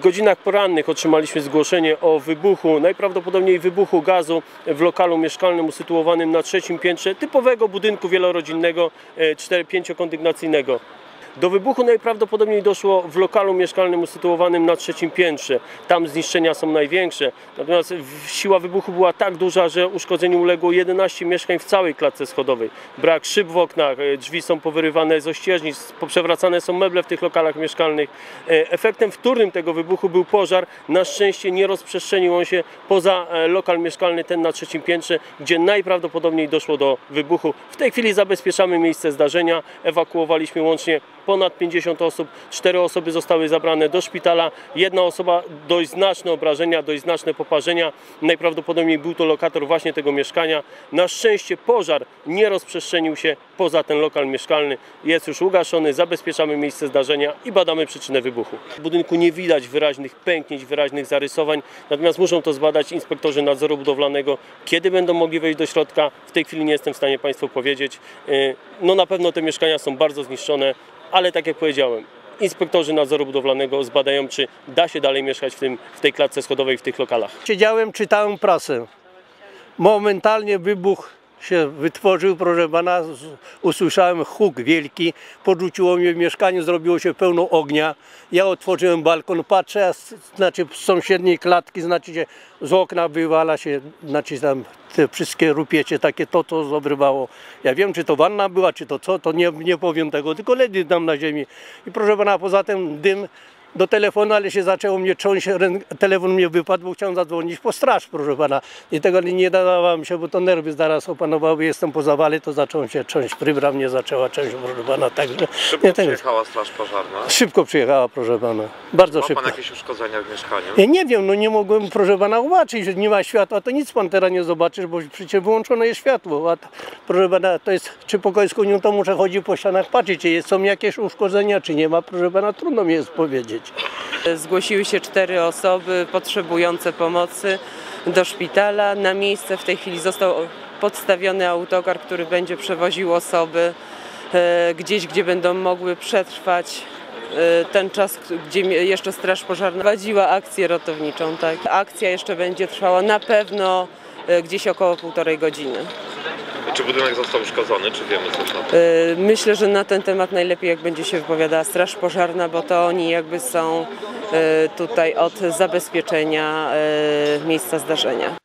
W godzinach porannych otrzymaliśmy zgłoszenie o wybuchu, najprawdopodobniej wybuchu gazu w lokalu mieszkalnym usytuowanym na trzecim piętrze typowego budynku wielorodzinnego 4-5-kondygnacyjnego. Do wybuchu najprawdopodobniej doszło w lokalu mieszkalnym usytuowanym na trzecim piętrze. Tam zniszczenia są największe. Natomiast siła wybuchu była tak duża, że uszkodzeniu uległo 11 mieszkań w całej klatce schodowej. Brak szyb w oknach, e, drzwi są powyrywane z ościeżnic, poprzewracane są meble w tych lokalach mieszkalnych. E, Efektem wtórnym tego wybuchu był pożar. Na szczęście nie rozprzestrzenił on się poza e, lokal mieszkalny, ten na trzecim piętrze, gdzie najprawdopodobniej doszło do wybuchu. W tej chwili zabezpieczamy miejsce zdarzenia. Ewakuowaliśmy łącznie ponad 50 osób. Cztery osoby zostały zabrane do szpitala. Jedna osoba dość znaczne obrażenia, dość znaczne poparzenia. Najprawdopodobniej był to lokator właśnie tego mieszkania. Na szczęście pożar nie rozprzestrzenił się poza ten lokal mieszkalny. Jest już ugaszony, zabezpieczamy miejsce zdarzenia i badamy przyczynę wybuchu. W budynku nie widać wyraźnych pęknięć, wyraźnych zarysowań, natomiast muszą to zbadać inspektorzy nadzoru budowlanego. Kiedy będą mogli wejść do środka, w tej chwili nie jestem w stanie Państwu powiedzieć. Yy, No na pewno te mieszkania są bardzo zniszczone, ale tak jak powiedziałem, inspektorzy nadzoru budowlanego zbadają, czy da się dalej mieszkać w, tym, w tej klatce schodowej, w tych lokalach. Siedziałem, czytałem prasę. Momentalnie wybuch się wytworzył, proszę pana, z- usłyszałem huk wielki, podrzuciło mnie w mieszkaniu, zrobiło się pełno ognia. Ja otworzyłem balkon, patrzę, a s- znaczy z sąsiedniej klatki, znaczy się z okna wywala się, znaczy tam te wszystkie rupiecie takie, to to obrywało. Ja wiem, czy to wanna była, czy to co, to nie, nie powiem tego, tylko ledy tam na ziemi. I proszę pana, poza tym dym do telefonu, ale się zaczęło mnie trząść, telefon mnie wypadł, bo chciałem zadzwonić po straż, proszę pana. I tego nie dawałem się, bo to nerwy zaraz opanowały, jestem po zawale, to zacząłem się trząść, prybra mnie zaczęła trząść, proszę pana, także Szybko nie, przyjechała straż pożarna. szybko przyjechała, proszę pana, bardzo Ma szybko. pan jakieś uszkodzenia w mieszkaniu? Ja nie wiem, no nie mogłem, proszę pana, zobaczyć, że nie ma światła, to nic pan teraz nie zobaczysz, bo przecież wyłączone jest światło. A, t- proszę pana, to jest, czy pokoj z konią, to muszę chodzić po ścianach, patrzeć, czy jest, są jakieś uszkodzenia, czy nie ma, proszę pana, trudno mi jest powiedzieć. Zgłosiły się cztery osoby potrzebujące pomocy do szpitala. Na miejsce w tej chwili został podstawiony autokar, który będzie przewoził osoby e, gdzieś, gdzie będą mogły przetrwać e, ten czas, gdzie jeszcze Straż Pożarna prowadziła akcję ratowniczą. Tak. Akcja jeszcze będzie trwała na pewno e, gdzieś około półtorej godziny. Czy budynek został uszkodzony, czy wiemy na to? E, Myślę, że na ten temat najlepiej jak będzie się wypowiadała Straż Pożarna, bo to oni jakby są e, tutaj od zabezpieczenia e, miejsca zdarzenia.